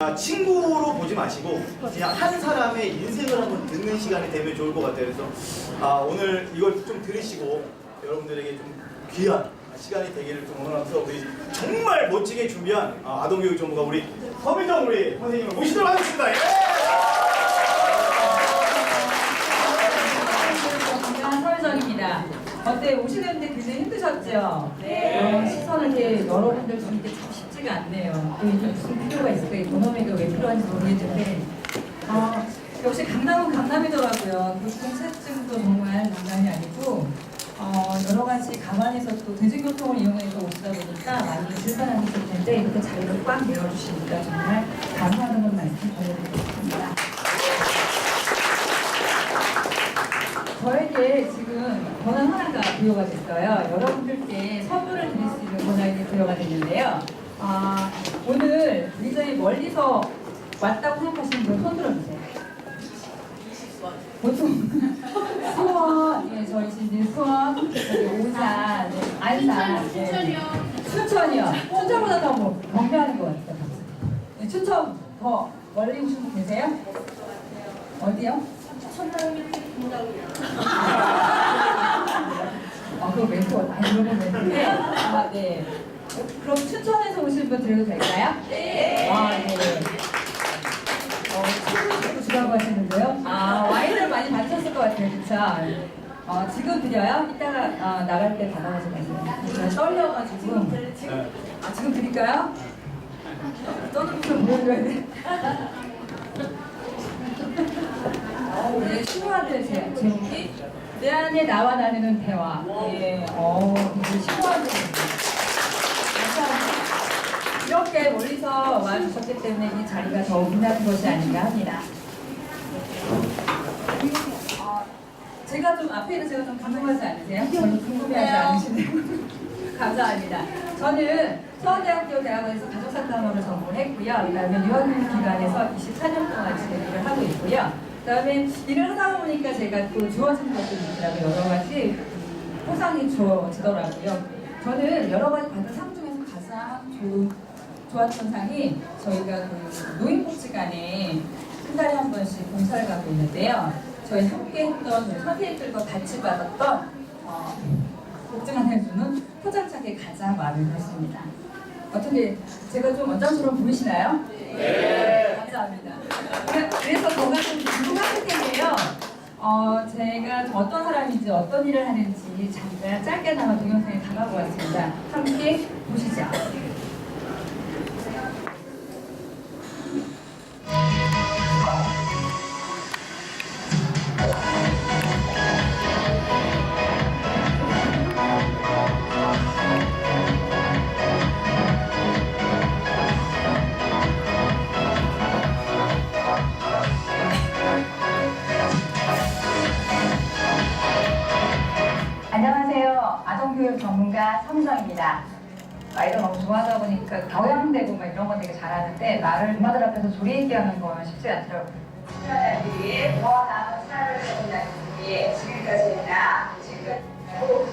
아, 친구로 보지 마시고 그냥 한 사람의 인생을 한번 듣는 시간이 되면 좋을 것 같아요. 그래서 아, 오늘 이걸 좀 들으시고 여러분들에게 좀 귀한 시간이 되기를 좀 원하면서 우리 정말 멋지게 준비한 아, 아동교육 전문가 우리 서민정 우리 선생님을 모시도록 하겠습니다. 예! 어때 오시는데 굉장히 힘드셨죠? 네. 시선을 이렇게 여러분들 참 쉽지가 않네요. 무슨 필요가 있을까? 이 본업이가 왜 필요한지 모르겠는데 아, 역시 강남은 강남이더라고요. 교통체증도 정말 장난이 아니고 어, 여러 가지 감안해서 또 대중교통을 이용해서 오시다 보니까 많이 불편하실 텐데 이렇게 자리를 꽉 내어주시니까 정말 감사하다는 말씀 전해드리겠습니다. 저에게 지금 권한 하나가 부여가 됐어요. 여러분 아, 오늘 굉장히 멀리서 왔다고 생각하시는 분손 들어주세요. 보통 수원, 예, 저희 지금 수원, 여기 오산, 네, 안산, 예. 춘천이요. 춘천보다 더 뭐, 경배하는 것 같아요. 네, 춘천 더 멀리 오신 분 계세요? 어디요? 아, 그거 멘트, 아, 물어본 멘트인데. 아, 네. 그럼 춘천에서 오신 분 드려도 될까요? 네. 아, 네. 어, 술을 주라고 하시는데요? 아, 와인을 많이 마셨을 것 같아요, 진짜. 어, 지금 드려요? 이따가 어, 나갈 때 받아가지고 가세요. 제가 떨려가지고. 지금, 아, 지금 드릴까요? 떠는 좀 보여줘야 돼. 어, 네, 신호하는 제, 제목이 내 안에 나와 나누는 대화. 예, 어, 감사합니다. 이렇게 멀리서 와주셨기 때문에 이 자리가 더욱 빛나는 것이 아닌가 합니다. 어, 제가 좀 앞에 있는 제가 좀 감동하지 않으세요? 별로 궁금해하지 않으시네요. 감사합니다. 저는 서울대학교 대학원에서 가족상담원을 전공했고요. 그다음에 유학기관에서 24년 동안 지금 일을 하고 있고요. 그다음에 일을 하다 보니까 제가 또 주어진 것들이 있더라고요. 여러 가지 포상이 주어지더라고요. 저는 여러 가지 받은 상 중에서 가장 좋은 좋았던 상이 저희가 그 노인복지관에 한 달에 한 번씩 봉사를 가고 있는데요. 저희 함께 했던 저희 선생님들과 같이 받았던 어, 복지관 해주는 포장차게 가장 마음에 들었습니다. 어떻게 제가 좀 원장처럼 보이시나요? 네. 감사합니다. 그래- 그래서 뭔가 좀 궁금하실 텐데요. 어, 제가 좀 어떤 사람인지 어떤 일을 하는지 잠깐 짧게나마 동영상에 담아보 왔습니다. 함께 보시죠. 아동교육 전문가 서민정입니다. 아이들 너무 좋아하다 보니까 경향되고 막 이런 건 되게 잘하는데 말을 엄마들 앞에서 소리 얘기하는 건 쉽지 않더라고요. 시청자들이 뭐하나 사를 해본다니 지금까지나 지금까지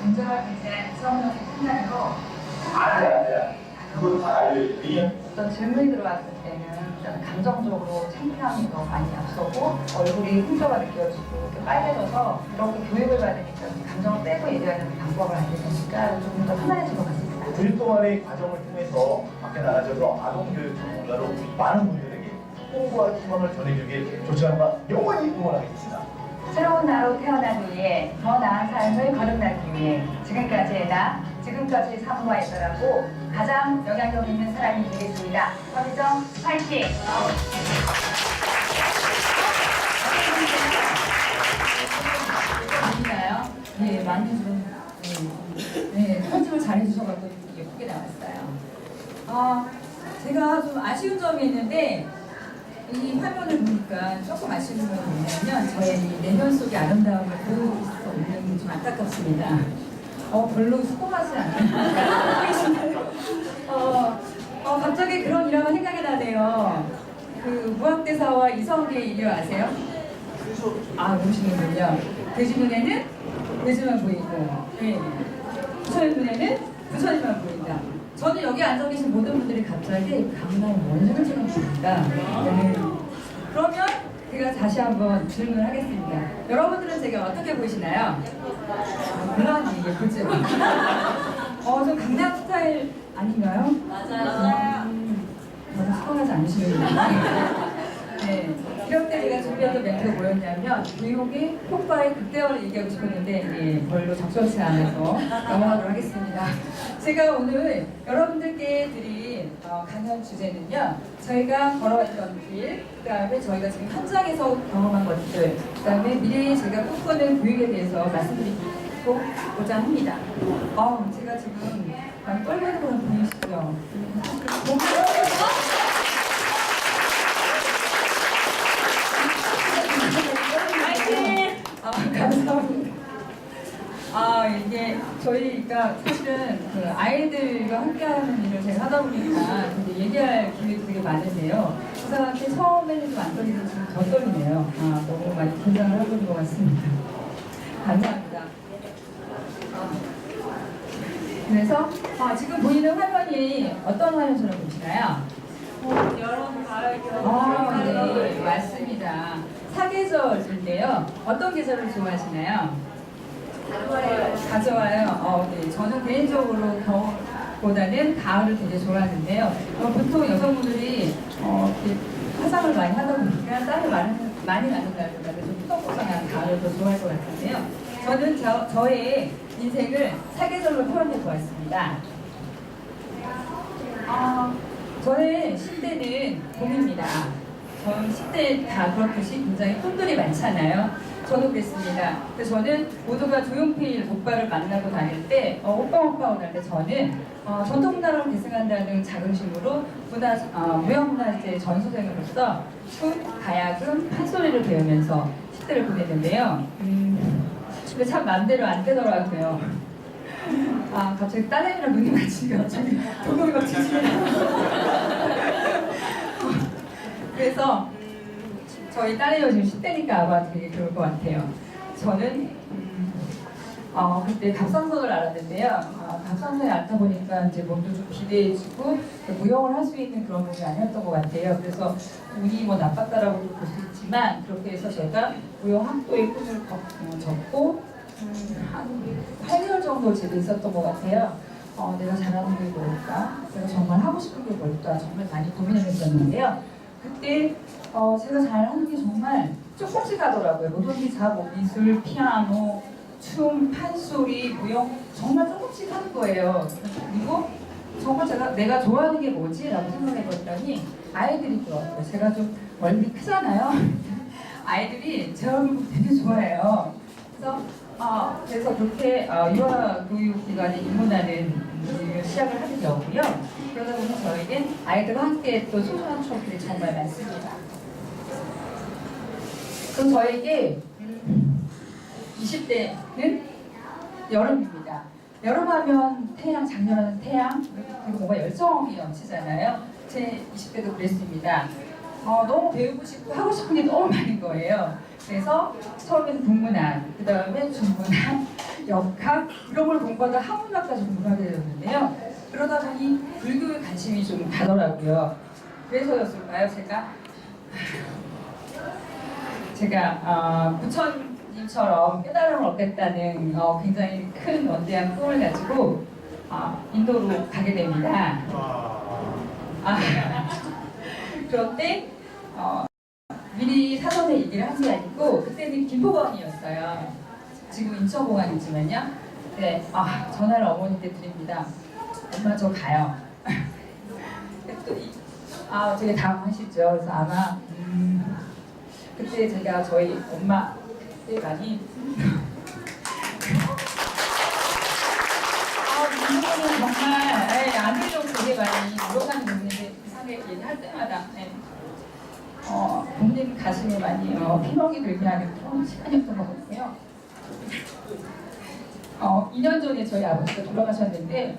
긍정을 굉장히 이성적인 생각으로 그걸 다 알려드리면 어떤 질문이 들어왔을 때 감정적으로 창피함이 더 많이 앞서고 얼굴이 흉터가 느껴지고 이렇게 빨개져서 이렇게 교육을 받으니까 감정을 빼고 얘기하는 방법을 알게 되니까 좀 더 편안해진 것 같습니다. 9일 동안의 과정을 통해서 밖에 나가셔서 아동교육 전문가로 많은 분들에게 홍보와 희망을 전해주길 조치하는가 영원히 응원하겠습니다. 새로운 나로 태어나기 위해 더 나은 삶을 거듭나기 위해 지금까지의 나, 지금까지 사무하였더라고 가장 영향력 있는 사람이 되겠습니다. 서미정 파이팅! 네, 많이 좀 네, 네, 편집을 잘 해주셔가지고 예쁘게 나왔어요. 아, 제가 좀 아쉬운 점이 있는데 이 화면을 보니까 조금 아쉬운 점이 뭐냐면 저의 이 내면 속의 아름다움을 보여드릴 수 없는 게좀 안타깝습니다. 어, 별로 수고하지 않아요. 어, 어, 갑자기 그런 일화가 생각이 나네요. 그 무학대사와 이성계의 일화 아세요? 아, 모르시는군요. 돼지 눈에는 돼지만 보이고, 네. 부처의 눈에는 부처님만 보인다. 저는 여기 앉아 계신 모든 분들이 갑자기 강남 원숭이 지금 줍니다. 네. 제가 다시 한번 질문을 하겠습니다. 여러분들은 제가 어떻게 보이시나요? 물론 예쁘죠. 어, 좀 강남 스타일 아닌가요? 맞아요. 음, 저는 수긍하지 않으시는군요. 네. 이럴 때 제가 준비했던 멘트가 뭐였냐면 뉴욕의 폭바의 극대화를 얘기하고 싶었는데 예, 별로 적절치 않아서 넘어가도록 하겠습니다. 제가 오늘 여러분들께 드린 어, 강연 주제는요. 저희가 걸어왔던 길, 그 다음에 저희가 지금 현장에서 경험한 것들, 그 다음에 미래에 제가 꿈꾸는 교육에 대해서 말씀드리고자 합니다. 어, 제가 지금 많이 떨리는 거 보이시죠? 너무 화이팅! 아, 감사합니다. 아, 이게 저희가 사실은 그 아이들과 함께하는 일을 제가 하다 보니까 되게 얘기할 기회도 되게 많은데요. 그 사람한테 처음에는 좀 안 떨리는데 지금 더 떨리네요. 아, 너무 많이 긴장을 하고 있는 것 같습니다. 감사합니다. 아, 그래서 아, 지금 보이는 화면이 어떤 화면처럼 보시나요? 여러분 가을 아, 네, 맞습니다. 사계절인데요. 어떤 계절을 좋아하시나요? 가져와요. 어, 네. 저는 개인적으로 겨울보다는 가을을 되게 좋아하는데요. 어, 보통 여성분들이 어, 화장을 많이 하다 보니까 땀을 많이, 많이 나는 날보다는 좀 푸덕푸덕한 가을을 더 좋아할 것 같은데요. 저는 저, 저의 인생을 사계절로 표현해 보았습니다. 아, 저는 10대는 봄입니다. 전 10대 다 그렇듯이 굉장히 꿈들이 많잖아요. 저도 그랬습니다. 저는 모두가 조용필 오빠를 만나고 다닐 때, 어, 오빠 오빠 오날 때 저는 어, 전통 문화를 계승한다는 자긍심으로 문화, 어, 무형문화재 전수생으로서 춤, 가야금, 판소리를 배우면서 10대를 보냈는데요. 음, 근데 참 마음대로 안 되더라고요. 아, 갑자기 딸내미랑 눈이 맞추니까 갑자기 도경이 막 지지네요. 그래서 음, 저희 딸내미가 지금 10대니까 아마 되게 그럴 것 같아요. 저는 음, 어, 그때 갑상선을 알았는데요. 아, 갑상선을 앓다 보니까 이제 몸도 좀 비대해지고 무용을 할 수 있는 그런 몸이 아니었던 것 같아요. 그래서 운이 뭐 나빴다라고 볼수 있지만 그렇게 해서 제가 무용 학도의 꿈을 접고 음, 한 8개월 정도 집에 있었던 것 같아요. 어, 내가 잘하는 게 뭘까? 내가 정말 하고 싶은 게 뭘까? 정말 많이 고민을 했었는데요. 그때 어, 제가 잘하는 게 정말 조금씩 하더라고요. 노동기 작업, 미술, 피아노, 춤, 판소리, 무용 정말 조금씩 하는 거예요. 그리고 정말 제가 내가 좋아하는 게 뭐지? 라고 생각해봤더니 아이들이 좋아요. 제가 좀 얼굴이 크잖아요. 아이들이 제 얼굴 되게 좋아해요. 그래서 어, 그래서 그렇게 어, 유아교육기관에 입문하는 시작을 하게 되었고요. 그러다 보니 저에겐 아이들과 함께 또 소중한 추억들이 정말 많습니다. 그럼 저에게 음, 20대는 여름입니다. 여름하면 태양, 작년하는 태양, 그리고 뭔가 열정이 넘치잖아요. 제 20대도 그랬습니다. 어, 너무 배우고 싶고 하고 싶은 게 너무 많은 거예요. 그래서 처음에는 국문학, 그 다음에 중문학, 역학 이런 걸 공부하다 한문학까지 공부하게 되었는데요. 그러다 보니 불교에 관심이 좀 가더라고요. 그래서였을까요? 제가 제가 어, 부처님처럼 깨달음을 얻겠다는 어, 굉장히 큰 원대한 꿈을 가지고 어, 인도로 가게 됩니다. 아, 그런데 어, 미리 사전에 얘기를 한 게 아니고 그때는 김포공항이었어요. 지금 인천공항이지만요. 네, 아 전화를 어머니께 드립니다. 엄마 저 가요. 아 되게 당황하시죠. 그래서 아마 음, 그때 제가 저희 엄마 그때 많이 아, 이분은 정말 네, 아들도 되게 많이 물어가는 분인데 이상하게 얘기할 때마다 네. 어, 부모님 가슴에 많이 어, 피멍이 들게 하는 그런 시간이었던 것 같아요. 어, 2년 전에 저희 아버지가 돌아가셨는데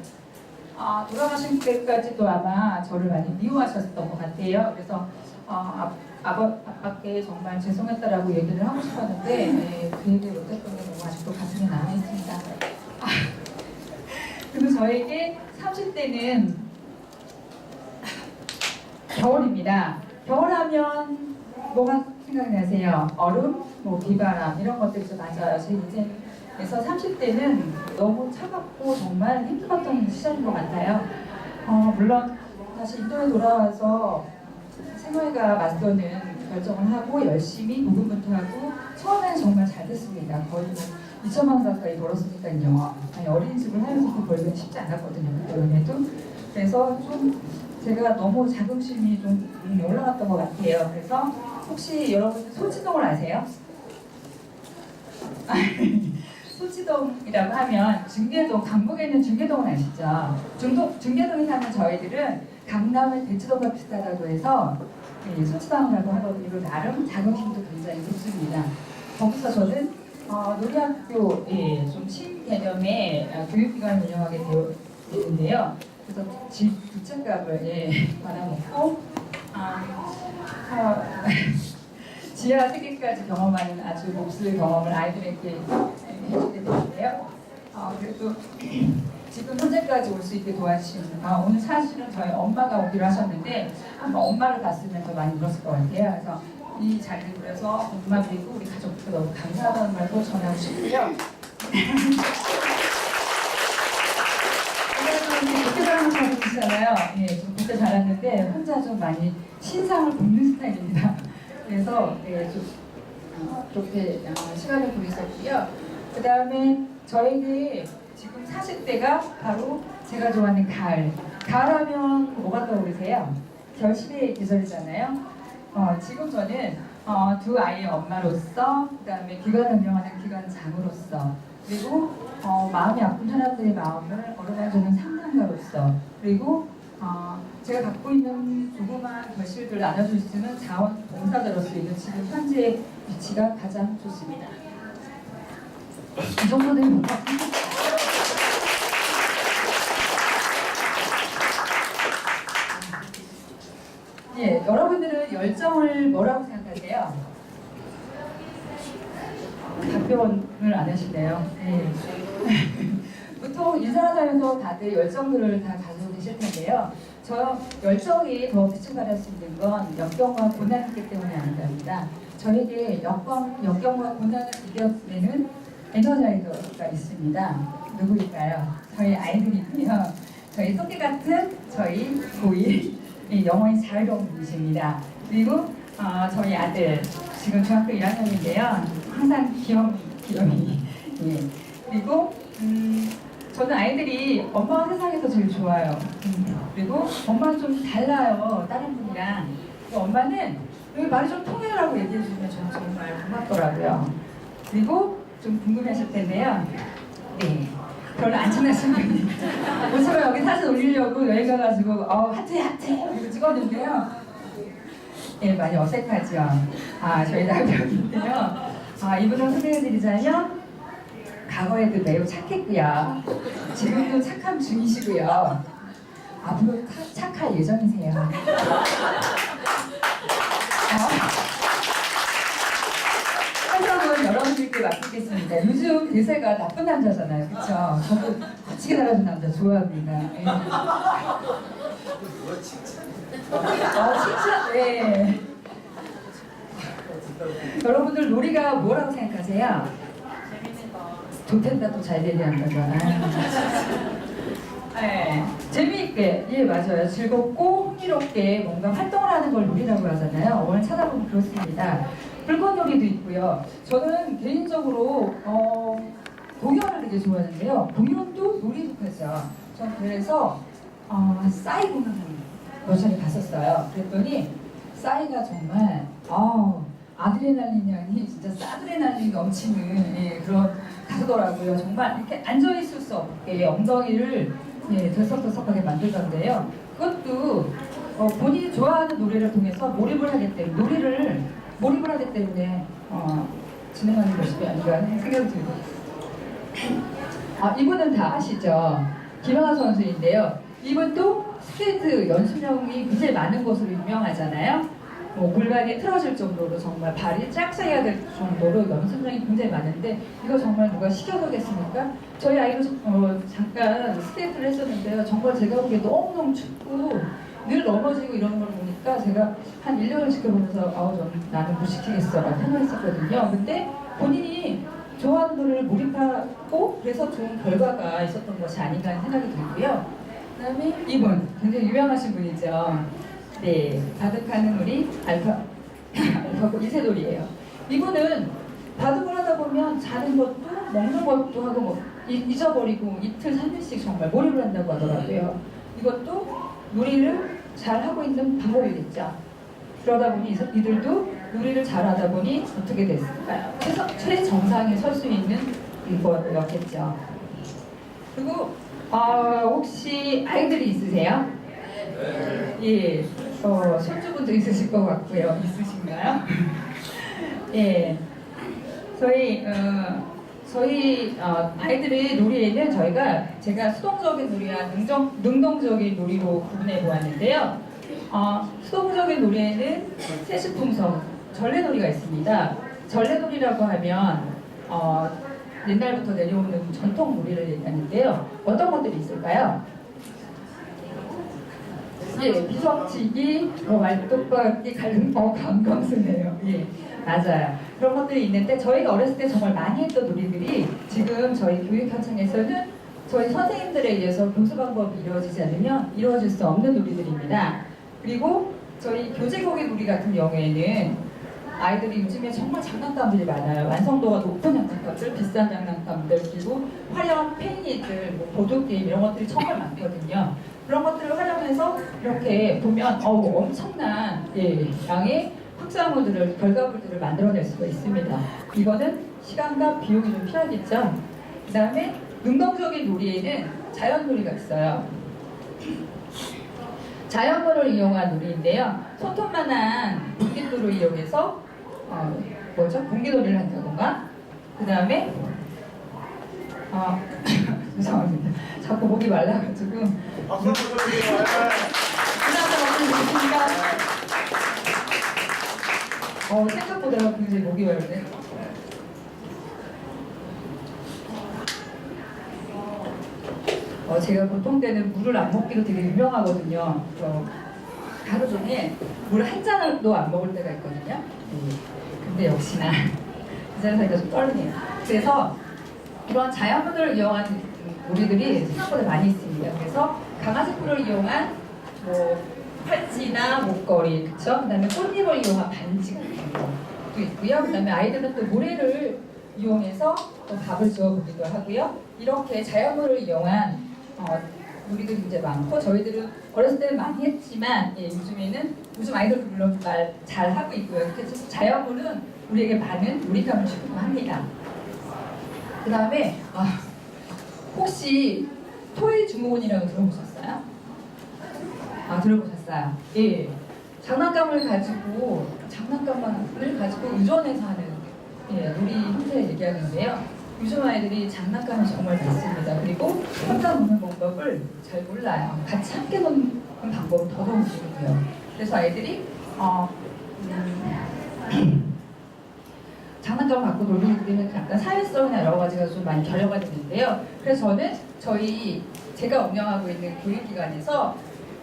아, 돌아가신 때까지도 아마 저를 많이 미워하셨던 것 같아요. 그래서 어, 아, 아버, 아빠께 정말 죄송했다라고 얘기를 하고 싶었는데 네, 그 얘기를 못했던 게 너무 아직도 가슴에 남아있습니다. 아, 그리고 저에게 30 30대는 겨울입니다. 겨울하면 뭐가 생각나세요? 얼음, 뭐 비바람 이런 것들이 좀 맞아요. 제 인생에서 30대는 너무 차갑고 정말 힘들었던 시절인 것 같아요. 어, 물론 다시 인도에 돌아와서 생활과 맞서는 결정을 하고 열심히 고군분투하고 처음에는 정말 잘 됐습니다. 거의 뭐 2천만 원 가까이 벌었으니까요. 아니, 어린이집을 하면서 그 벌기는 쉽지 않았거든요. 그때에도 그래서 좀 제가 너무 자긍심이 좀 음, 올라갔던 것 같아요. 그래서 혹시 여러분 소치동을 아세요? 소치동이라고 하면 중계동, 강북에 있는 중계동은 아시죠? 중동, 중계동에 사는 저희들은 강남의 대치동과 비슷하다고 해서 예, 소치동이라고 하거든요. 나름 자긍심도 굉장히 높습니다. 거기서 저는 어, 놀이학교 예, 좀 신개념의 어, 교육기관을 운영하게 되는데요. 그래서 집두 채값을 예, 받아먹고 아, 아, 지하 세계까지 경험하는 아주 몹쓸 경험을 아이들에게 해주게 되는데요. 아, 그래도 지금 현재까지 올 수 있게 도와주신 아, 오늘 사실은 저희 엄마가 오기로 하셨는데 한번 엄마를 봤으면 더 많이 울었을 것 같아요. 그래서 이 자리를 빌어서 엄마 그리고 우리 가족들 너무 감사하다는 말도 전하고 싶고요. 그래도 그렇게 사는 사람이시잖아요. 예, 좀 그때 잘했는데 혼자 좀 많이 신상을 굽는 스타일입니다. 그래서 예, 좀 어, 그렇게 어, 시간을 보냈었고요. 그 다음에 저에게 지금 40대가 바로 제가 좋아하는 가을. 가을하면 뭐가 떠오르세요? 결실의 계절이잖아요. 어, 지금 저는 어, 두 아이의 엄마로서, 그 다음에 기관 운영하는 기관장으로서, 그리고 어, 마음이 아픈 사람들의 마음을 어루만지는 상담가로서, 그리고 어, 제가 갖고 있는 조그마한 결실들을 나눠줄 수 있는 자원봉사자로서 있는 지금 현재의 위치가 가장 좋습니다. 이 정도는 못 같습니다. 예, 여러분들은 열정을 뭐라고 생각하세요? 답변을 안 하시네요. 예. 보통 인사하면서 다들 열정들을 다 가지고 계실 텐데요. 저 열정이 더 빛을 발할 수 있는 건 역경과 고난이기 때문이 아닙니다. 저에게 역경, 역경과 고난을 이겨내는 에너자이저가 있습니다. 누구일까요? 저희 아이들이고요. 저희 토끼 같은 저희 고1 영어의 자유로운 분이십니다. 그리고 어, 저희 아들 지금 중학교 1학년인데요. 항상 귀염이 귀염이 예. 그리고 음, 저는 아이들이 엄마가 세상에서 제일 좋아요. 음, 그리고 엄마는 좀 달라요. 다른 분이랑. 엄마는 여기 말이 좀 통해라고 얘기해 주시면 저는 정말 고맙더라고요. 그리고 좀 궁금해하실 텐데요. 네. 별로 안 분이 모습을 여기 사진 올리려고 여기 가가지고 어 하트 하트 이거 찍었는데요. 예, 많이 어색하죠. 아, 저희 남편인데요. 아, 이분을 소개해드리자면 과거에도 매우 착했고요. 지금도 착함 중이시고요. 앞으로 타- 착할 예정이세요. 어, 해석은 여러분들께 맡기겠습니다. 요즘 대세가 나쁜 남자잖아요. 그쵸? 저도 거치게 달아준 남자 좋아합니다. 예. 아, 진짜, 네. 여러분들 놀이가 뭐라고 생각하세요? 좋텐다 또 잘 얘기한다고. 네. 재미있게, 예, 맞아요. 즐겁고 흥미롭게 뭔가 활동을 하는 걸 놀이라고 하잖아요. 오늘 찾아보면 그렇습니다. 불꽃놀이도 있고요. 저는 개인적으로, 어, 공연을 되게 좋아하는데요. 공연도 놀이 속하죠. 전 그래서, 어, 싸이 공연을 몇 차례 갔었어요. 그랬더니, 싸이가 정말, 어, 아드레날린 향이 진짜 싸드레날린 넘치는 예, 그런 가수더라고요. 정말 이렇게 앉아있을 수 없게 엉덩이를 예, 들썩들썩하게 만들던데요. 그것도 어, 본인이 좋아하는 노래를 통해서 몰입을 하기 때문에 노래를 몰입을 하기 때문에 어, 진행하는 것이 아닌가 하는 생각이 들고 아, 이분은 다 아시죠? 김하나 선수인데요. 이분도 스케이트 연습량이 굉장히 많은 것으로 유명하잖아요. 뭐 골반이 틀어질 정도로 정말 발이 짝짝해야 될 정도로 연습량이 굉장히 많은데 이거 정말 누가 시켜보겠습니까? 저희 아이도 어, 잠깐 스케이트를 했었는데요. 정말 제가 보기에 너무너무 춥고 늘 넘어지고 이러는 걸 보니까 제가 한 1년을 지켜보면서 아우 저는 나는 못 시키겠어 라고 생각했었거든요. 근데 본인이 좋아하는 노래를 몰입하고 그래서 좋은 결과가 있었던 것이 아닌가 하는 생각이 들고요. 그 다음에 이분 굉장히 유명하신 분이죠. 네, 바둑하는 우리 알파 알파고 이세돌이에요. 이분은 바둑을 하다 보면 자는 것도 먹는 것도 하고 뭐 이- 잊어버리고 이틀 삼일씩 정말 몰입을 한다고 하더라고요. 이것도 놀이를 잘 하고 있는 방법이겠죠. 그러다 보니 이- 이들도 놀이를 잘 하다 보니 어떻게 됐을까요? 최서, 최정상에 설 수 있는 이거였겠죠. 그리고 아, 혹시 아이들이 있으세요? 예, 어, 손주분도 있으실 것 같고요. 있으신가요? 예, 저희 어, 저희 어, 아이들의 놀이에는 저희가 제가 수동적인 놀이와 능정, 능동적인 놀이로 구분해 보았는데요. 어, 수동적인 놀이에는 세시풍성 전래놀이가 있습니다. 전래놀이라고 하면 어, 옛날부터 내려오는 전통 놀이를 얘기하는데요. 어떤 것들이 있을까요? 예, 비석치기, 뭐 말뚝박기, 갈등어 강강수네요. 예, 맞아요. 그런 것들이 있는데 저희가 어렸을 때 정말 많이 했던 놀이들이 지금 저희 교육 현장에서는 저희 선생님들에 의해서 교수 방법이 이루어지지 않으면 이루어질 수 없는 놀이들입니다. 그리고 저희 교재고기 놀이 같은 경우에는 아이들이 요즘에 정말 장난감들이 많아요. 완성도가 높은 장난감들, 비싼 장난감들, 그리고 화려한 팽이들, 뭐 보드게임 이런 것들이 정말 많거든요. 그런 것들을 활용해서 이렇게 보면 어우, 엄청난 예, 양의 확산물들을, 결과물들을 만들어낼 수가 있습니다. 이거는 시간과 비용이 좀 필요하겠죠. 그 다음에 능동적인 놀이에는 자연 놀이가 있어요. 자연물을 이용한 놀이인데요. 손톱만한 공기돌을 이용해서 어, 뭐죠? 공기놀이를 한다던가 그 다음에 어, 죄송합니다. 자꾸 목이 말라가지고 박수 한번 쳐주세요. 어, 생각보다 굉장히 목이 마르네. 어, 제가 보통 때는 물을 안 먹기로 되게 유명하거든요. 어, 하루 종일 물 한 잔도 안 먹을 때가 있거든요. 네. 근데 역시나 이 자리에 사니까 좀 떨리네요. 그래서 이런 자연물을 이용한 놀이들이 생각보다 많이 있습니다. 그래서 강아지 뿔을 이용한 뭐 팔찌나 목걸이, 그쵸? 그 다음에 꽃잎을 이용한 반지 같은 것도 있고요. 그 다음에 아이들은 또 모래를 이용해서 또 밥을 주워 보기도 하고요. 이렇게 자연물을 이용한 어, 놀이들이 이제 많고 저희들은 어렸을 때는 많이 했지만 예, 요즘에는 요즘 아이들도 물론 말잘 하고 있고요. 그래서 자연물은 우리에게 많은 놀이감을 주기도 합니다. 그 다음에 아, 혹시 토이 증후군이라고 들어보셨어요? 아 들어보셨어요? 예. 장난감을 가지고 장난감을 가지고 의존해서 하는 예, 놀이 형태를 얘기하는데요. 요즘 아이들이 장난감이 정말 많습니다. 그리고 혼자 노는 방법을 잘 몰라요. 같이 함께 노는 방법은 더더욱 모르고요. 그래서 아이들이 어, 음, 장난감 갖고 놀기 때문에 약간 사회성이나 여러 가지가 좀 많이 결여가 되는데요. 그래서 저는 저희 제가 운영하고 있는 교육기관에서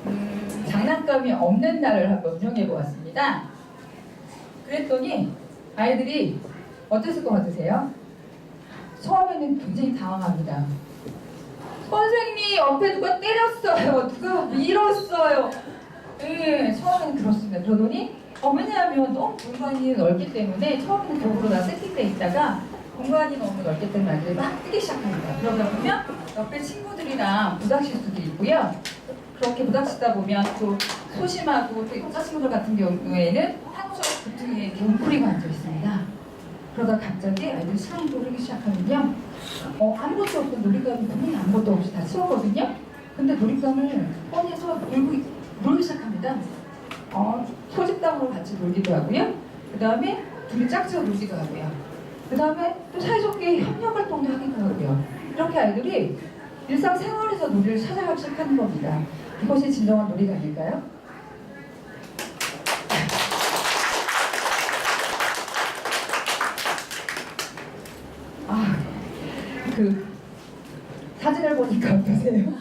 음, 장난감이 없는 날을 한번 운영해 보았습니다. 그랬더니 아이들이 어땠을 것 같으세요? 처음에는 굉장히 당황합니다. 선생님 옆에 누가 때렸어요. 누가 밀었어요. 예, 처음에는 그렇습니다. 그러더니 어, 왜냐하면 너무 공간이 넓기 때문에 처음에는 벽으로 다 세팅돼 있다가 공간이 너무 넓기 때문에 아이들이 막 뛰기 시작합니다. 그러다 보면 옆에 친구들이랑 부닥칠 수도 있고요. 그렇게 부닥치다 보면 또 소심하고 또 여자 친구들 같은 경우에는 한쪽 구퉁이에 이렇게 웅크리고 앉아 있습니다. 그러다 갑자기 아이들이 사람 놀기 시작하면요. 어, 아무것도 없던 놀이감이 분명히 아무것도 없이 다 치웠거든요. 근데 놀이감을 꺼내서 놀고, 놀기 시작합니다. 어, 소집당으로 같이 놀기도 하고요. 그 다음에 둘이 짝지어 놀기도 하고요. 그 다음에 또 사회적인 협력 활동도 하게 되거든요. 이렇게 아이들이 일상생활에서 놀이를 찾아가기 시작하는 겁니다. 이것이 진정한 놀이가 아닐까요? 아, 그 사진을 보니까 어떠세요?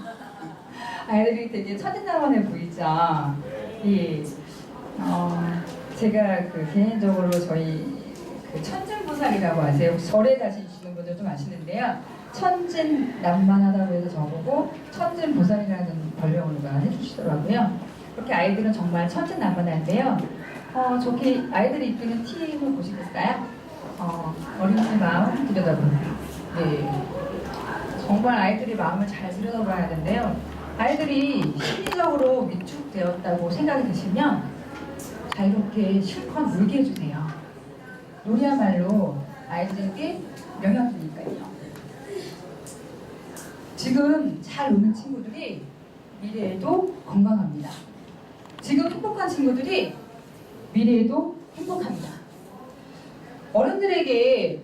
아이들이 되게 천진난만해 보이자. 예. 어, 제가 그 개인적으로 저희 그 천, 진보살이라고 아세요? 절에 가시는 분들 좀 아시는데요. 천진난만하다고 해서 저보고 천진 보살이라는 별명으로가 해주시더라고요. 그렇게 아이들은 정말 천진난만한데요. 어, 저기 아이들이 입히는 티를 보시겠어요? 어, 어린이의 마음 들여다봅니다. 네. 정말 아이들이 마음을 잘 들여다봐야 하는데요. 아이들이 심리적으로 위축되었다고 생각이 드시면 자유롭게 실컷 놀게 해주세요. 놀이야말로 아이들에게 영향이니까요. 지금 잘 노는 친구들이 미래에도 건강합니다. 지금 행복한 친구들이 미래에도 행복합니다. 어른들에게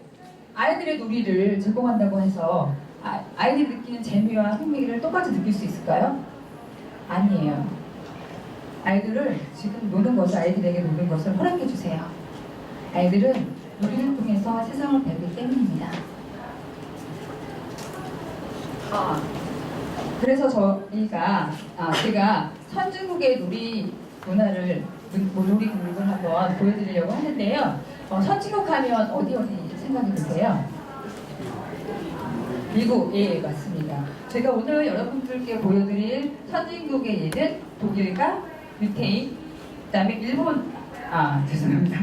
아이들의 놀이를 제공한다고 해서 아, 아이들이 느끼는 재미와 흥미를 똑같이 느낄 수 있을까요? 아니에요. 아이들을 지금 노는 것을 아이들에게 노는 것을 허락해 주세요. 아이들은 놀이를 통해서 세상을 배우기 때문입니다. 아, 그래서 저희가 아, 제가 선진국의 놀이 문화를 문- 놀이 교육을 한번 보여드리려고 하는데요. 어, 선진국 하면 어디 어디 생각이 드세요? 미국, 예, 맞습니다. 제가 오늘 여러분들께 보여드릴 선진국의 예는 독일과 유태인, 그 다음에 일본, 아 죄송합니다.